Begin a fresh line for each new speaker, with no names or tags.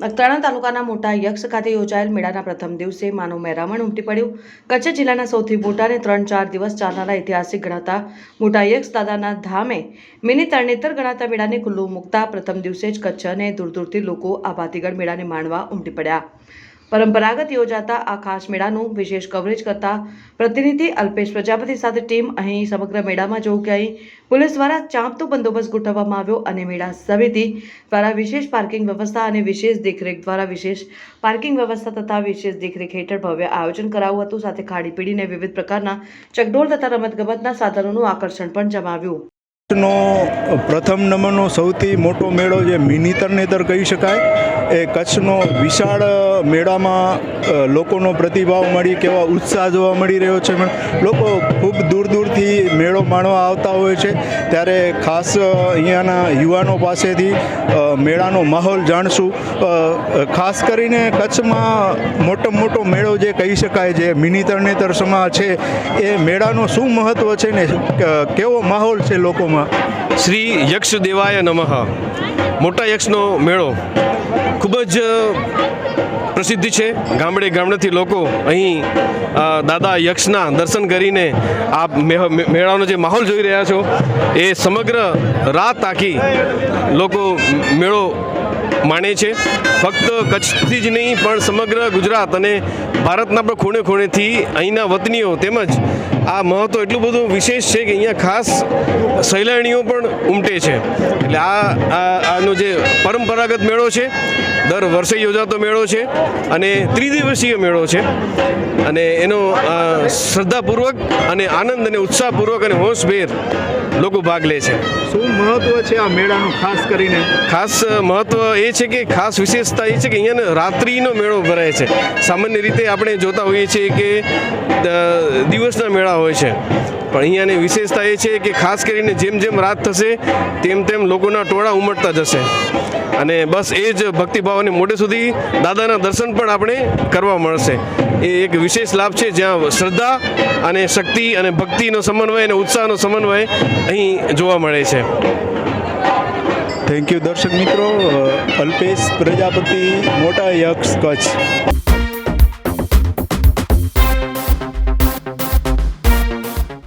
નખત્રાણા તાલુકાના મોટા યક્ષ ખાતે યોજાયેલ મેળાના પ્રથમ દિવસે માનવ મહેરામણ ઉમટી પડ્યું. કચ્છ જિલ્લાના સૌથી મોટા અને ત્રણ ચાર દિવસ ચાલનારા ઐતિહાસિક ગણાતા મોટા યક્ષ દાદાના ધામે મિની તરણેતર ગણાતા મેળાને ખુલ્લું મૂકતા પ્રથમ દિવસે જ કચ્છ અને દૂર દૂરથી લોકો આ ભાતીગઢ મેળાને માણવા ઉમટી પડ્યા. પરંપરાગત યોજાતા આ ખાસ મેળાનું વિશેષ કવરેજ કરતા પ્રતિનિધિ અલ્પેશ પ્રજાપતિ સાથે ટીમ અહીં સમગ્ર મેળામાં જોવું કે અહીં પોલીસ દ્વારા ચાંપતો બંદોબસ્ત ગોઠવવામાં આવ્યો અને મેળા સમિતિ દ્વારા વિશેષ પાર્કિંગ વ્યવસ્થા અને વિશેષ દેખરેખ દ્વારા વિશેષ પાર્કિંગ વ્યવસ્થા તથા વિશેષ દેખરેખ હેઠળ ભવ્ય આયોજન કરાવ્યું હતું. સાથે ખાડીપીડીને વિવિધ પ્રકારના ચકડોળ તથા રમતગમતના સાધનોનું આકર્ષણ પણ જમાવ્યું.
નો પ્રથમ નંબરનો સૌથી મોટો મેળો જે મિની તરણેતર કહી શકાય, એ કચ્છનો વિશાળ મેળામાં લોકોનો પ્રતિભાવ મળી, કેવા ઉત્સાહ જોવા મળી રહ્યો છે. લોકો ખૂબ દૂર દૂરથી મેળો માણવા આવતા હોય છે. ત્યારે ખાસ અહીંયાના યુવાનો પાસેથી મેળાનો માહોલ જાણશું. ખાસ કરીને કચ્છમાં મોટો મોટો મેળો જે કહી શકાય જે મિની તરણેતર સમા છે, એ મેળાનો શું મહત્ત્વ છે ને કેવો માહોલ છે લોકોમાં?
શ્રી યક્ષ દેવાય નમઃ. મોટા યક્ષનો મેળો. ખૂબ જ પ્રસિદ્ધ છે. ગામડે ગામડેથી લોકો અહીં દાદા યક્ષના દર્શન કરીને આ મેળાનો જે માહોલ જોઈ રહ્યા છો, એ સમગ્ર રાત આખી લોકો મેળો માણે છે. ફક્ત કચ્છથી જ નહીં પણ સમગ્ર ગુજરાત અને ભારતના પણ ખૂણે ખૂણેથી અહીંના વતનીઓ તેમજ આ મહત્વ એટલું બધું વિશેષ છે કે અહીંયા ખાસ સહેલાણીઓ પણ ઉમટે છે. એટલે આ આનો જે પરંપરાગત મેળો છે દર વર્ષે યોજાતો મેળો છે અને ત્રિદિવસીય મેળો છે. અને એનો શ્રદ્ધાપૂર્વક અને આનંદ અને ઉત્સાહપૂર્વક અને હોશભેર લોકો ભાગ લે છે.
શું મહત્વ છે આ મેળાનું ખાસ કરીને?
ખાસ મહત્વ એ છે કે ખાસ વિશેષતા એ છે કે અહીંયા રાત્રિનો મેળો ભરાય છે. સામાન્ય રીતે આપણે જોતા હોઈએ છીએ કે દિવસના મેળા હોય છે. પણ અહીંયાની વિશેષતા એ છે કે ખાસ કરીને જેમ જેમ રાત થશે, તેમ તેમ લોકોના ટોળા ઉમટતા જશે. અને બસ એ જ ભક્તિભાવને મોઢે સુધી દાદાના દર્શન પણ આપણે કરવા મળશે. એ એક વિશેષ લાભ છે, જ્યાં શ્રદ્ધા અને શક્તિ અને ભક્તિનો સમન્વય અને ઉત્સાહનો સમન્વય અહીં જોવા મળે છે.
થેન્ક યુ દર્શક મિત્રો અલ્પેશ પ્રજાપતિ મોટા યક્ષ કચ્છ.